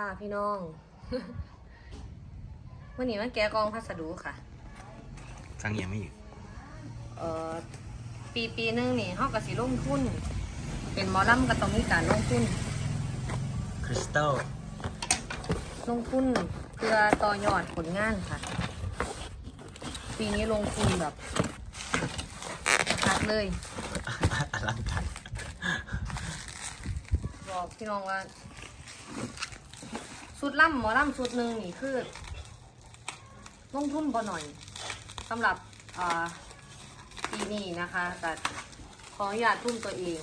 ค่ะพี่น้อง วันนี้มันแกะกล่องพัสดุค่ะ สั่งยังไม่อยู่เอ่อปีปีหนึงนี่เฮาก็สิลงทุน เป็นหมอลำก็ต้องมีการลงทุน คริสตัลลงทุนเพื่อต่อยอดผลงานค่ะ ปีนี้ลงทุนแบบคักเลย อลังการบอกพี่น้องว่า สุดล่ำหมอล่ำสุดหนึ่งนี่คือลงทุนบ่หน่อยสำหรับอ่าปีนี้นะคะแต่ขออนุญาตทุ่มตัวเอง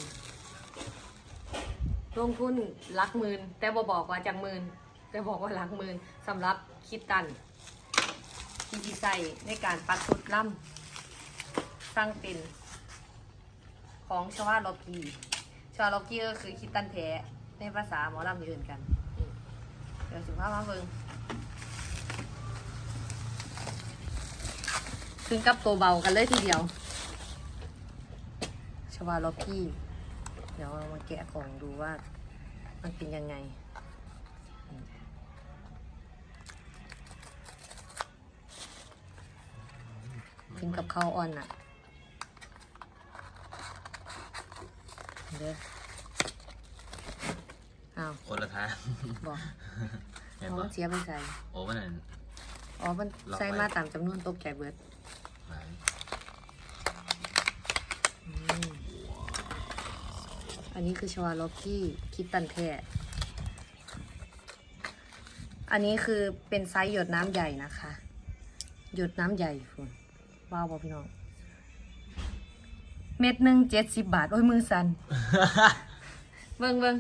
ลงทุนหลักหมื่นแต่บ่บอกว่าจังหมื่นแต่บอกว่าหลักหมื่นสำหรับคิดตันที่ที่ใส่ในการปัดสุดล่ำสร้างเป็นของชาวาล็อกกี้ชาวาล็อกกี้ก็คือคิดตันแท้ในภาษาหมอลำอื่นกัน เดี๋ยวสุภาพมาเบิ่งถึงกับตัวเบากันเลยทีเดียว ชวาล็อกกี้เดี๋ยวเรามาแกะกล่องดูว่ามันเป็นยังไงถึงกับข้าวอ่อนอะ เด้อ อ้าวโอละทางบอกเห็นอ๋อปะเสียไปใส่ โอ้มันนั่น อ๋อ มันล็อกไว้ ใส่มาตามจำนวนตกใจเบิดหลายอืมอันนี้คือชวาล็อกกี้คิดตันแท้อันนี้คือเป็นไซส์หยดน้ำใหญ่นะคะ หยดน้ำใหญ่คุณว้าวบอพี่น้อง เม็ดหนึ่งเจ็ดสิบบาท โอ้ยมือสัน เบิ้งเบิ้ง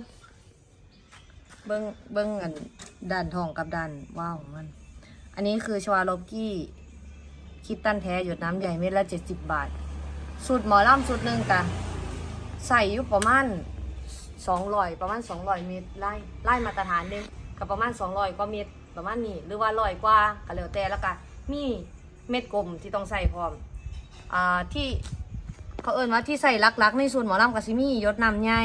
เบิ้งเบิ้งอันด้านทองกับด้านว้าวของมัน อันนี้คือชวาโลกี้คิดตันแท้หยดน้ำใหญ่เม็ดละเจ็ดสิบบาทสูตรหมอล่ำสูตรหนึ่งกะใส่อยู่ประมาณสองร้อยประมาณสองร้อยเม็ดไล่ไล่มาตรฐานเด้กับประมาณสองร้อยกว่าเม็ดประมาณนี้หรือว่าร้อยกว่าก็แล้วแต่แล้วก็มีเม็ดกลมที่ต้องใส่พร้อมอ่าที่เขาเอิ้นว่าที่ใส่ลักๆในส่วนหมอล่ำกับซิมีหยดน้ำใหญ่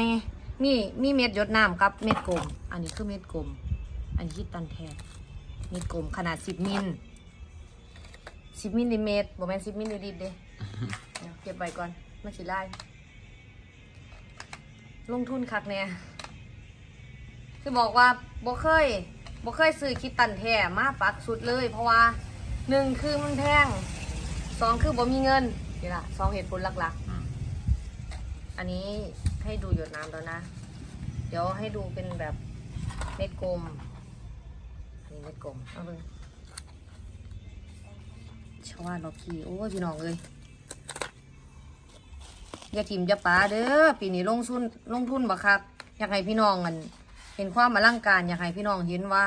มีมีเม็ดหยดน้ำกับเม็ดกลม อันนี้คือเม็ดกลม อันนี้คิดตันแท้เม็ดกลมขนาดสิบมิลสิบมิลลิเมตรบ่แม่นสิบมิลลิลิตรเด้เดี๋ยวเก็บไว้ก่อนมาสิไล่ลงทุนคักเนี่ยคือบอกว่าบ่เคยบ่เคยซื้อคิดตันแท้มาปักสุดเลย เพราะว่าหนึ่งคือมันแพงสองคือบ่มีเงินนี่ล่ะสองเหตุผลหลักอืมๆ อันนี้ให้ดูหยดน้ำแล้วนะ เดี๋ยวให้ดูเป็นแบบเม็ดกลม อันนี้เม็ดกลม เอาเบิ่งชาวาล็อกกี้โอ้ยพี่น้องเอ้ยอย่าทิมอย่าป๋าเด้อปีนี้ลงทุนลงทุนบักคักอยากให้พี่น้องกันเห็นความอลังการอยากให้พี่น้องเห็นว่า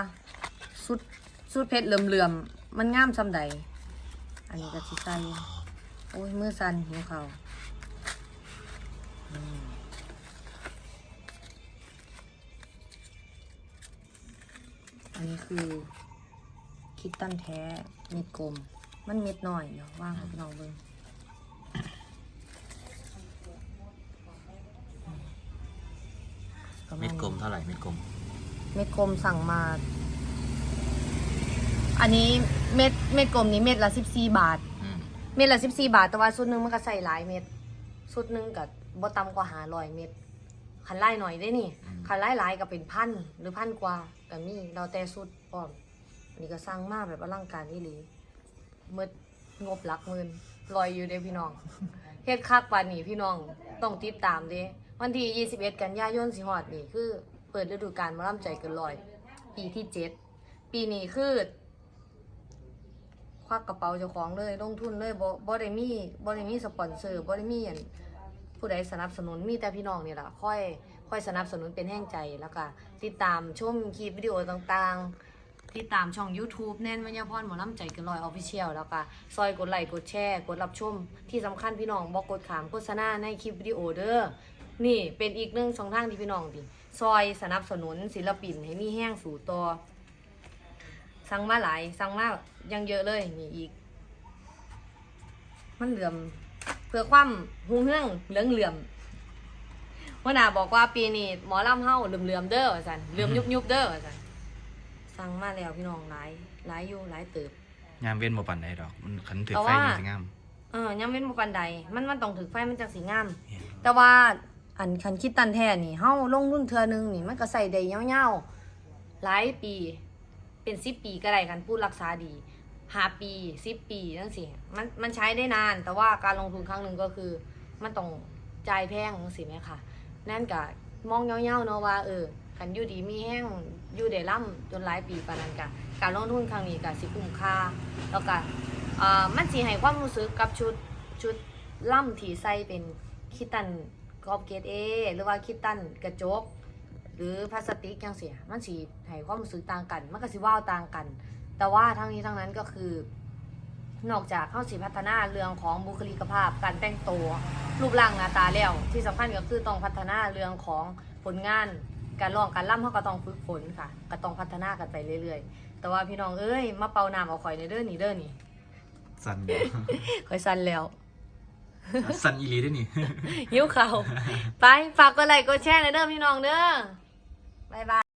สุดสุดเพชรเหลื่อมๆมันงามซำใด อันนี้ก็สิใส่โอ้ยมือสั่นหิวเขาว อืมอันนี้คือคิดตันแท้เม็ดกลม มันเม็ดน้อยเดี๋ยวว่างให้พี่น้องเบิ่งประาณเม็ดกลมเท่าไหร่เม็ดกลม เม็ดกลมสั่งมา อันนี้เม็ดเม็ดกลมนี้เม็ดละสิบสี่บาทอืมเม็ดละสิบสี่บาท แต่ว่าชุดหนึงมันก็ใส่หลายเม็ด ชุดหนึงกับบ่ต่ำกว่าหาร้อยเม็ดคันไล่หน่อยได้นี่คันไล่หลายก็เป็นพันหรือพันกว่าก็มีเราแต่ชุดพร้อมอันนี้ก็สร้างมากแบบอลังการนี่หลีเมื่องบหลักหมื่นลอยอยู่เด้พี่น้อง เฮ็ดคักปานนี้พี่น้องต้องติดตามเด้วันที่ 21 กันยายนสิฮอดนี่คือ เปิดฤดูกาลหมาล่ำใจเกินร้อย ปีที่ 7 ปีนี้คือ ควักกระเป๋าเจ้าของเลย ลงทุนเลยบ่บ่ได้มีบ่ได้มีสปอนเซอร์บ่ได้มีอันผู้ใดสนับสนุนมีแต่พี่น้องนี่ล่ะค่อยค่อยสนับสนุนเป็นแห้งใจแล้วก็ติดตามชมคลิปวิดีโอต่างๆ ติดตามช่อง YouTube แน่นวิญญาพรหมอลำใจเกินร้อยออฟฟิเชียลแล้วก็ซอยกดไลค์กดแชร์ กดรับชม ที่สำคัญพี่น้องบอกกดขามโฆษณาในคลิปวิดีโอเด้อนี่เป็นอีกหนึ่งช่องทางที่พี่น้องดิซอยสนับสนุนศิลปินให้มีแห้งสู่ต่อ สั่งมาหลายสั่งมายังเยอะเลยนี่อีก มันเหลื่อมเพื่อความหูเฮืองเหลืองเหลื่อมหัวหน้าบอกว่าปีนี้หมอลำเฮาเหลื่อมเหลื่อมๆเด้อว่าสันเหลื่อมยุบยุบๆเด้อว่าสันสั่งมาแล้วพี่น้องหลายหลายอยู่หลายเติบยามเว้นบ่ปานใดดอก มันคันถือแต่ไฟว่านี่สิงามเออยังเป็นบ่ปานใดมันมันต้องถึกไฟมันจังสิงามเห็นแต่ว่าอันคันคิดตันแท้นี่เฮาลงทุนเทื่อนึงนี่มันก็ใส่ได้ยาวๆหลายปี เป็น10ปีก็ได้คันผู้รักษาดี5ปี10ปีจังซี่มันมันใช้ได้นาน แต่ว่าการลงทุนครั้งหนึ่งก็คือ มันต้องจ่ายแพงจังซี่แหมค่ะนั่นก็มองยาวๆเนาะว่าเออคันอยู่ดีมีแห้งอยู่ได้ล่ำจนหลายปีปานนั้นก็การลงทุนครั้งนี้ก็สิคุ้มค่าแล้วก็อ่ามันสิให้ความรู้สึกกับชุดชุดล่ำที่ใส่เป็นคิตันกรอบเกรดเอหรือว่าคิตันกระจก หรือพลาสติกจังเสียมันสิให้ความรู้สึกต่างกัน มันก็สิว้าวต่างกัน แต่ว่าทั้งนี้ทั้งนั้นก็คือนอกจากเข้าสิพัฒนาเรื่องของบุคลิกภาพ การแต่งตัวรูปร่างหน้าตาแล้ว ที่สำคัญก็คือต้องพัฒนาเรื่องของผลงานการร้องการล่ำเขาก็ต้องฝึกฝนค่ะก็ต้องพัฒนากันไปเรื่อยๆ แต่ว่าพี่น้องเอ้ยมาเป่าน้ำเอาข่อยในเด้อนี่เด้อนี่สั่นเดียวข่อยสั่นแล้วสั่นอีหลีเด้อนี่ หิวเขาวไปฝากกดไลค์กดแชร์ในอยเด้อพี่น้องเด้อ บ๊ายบาย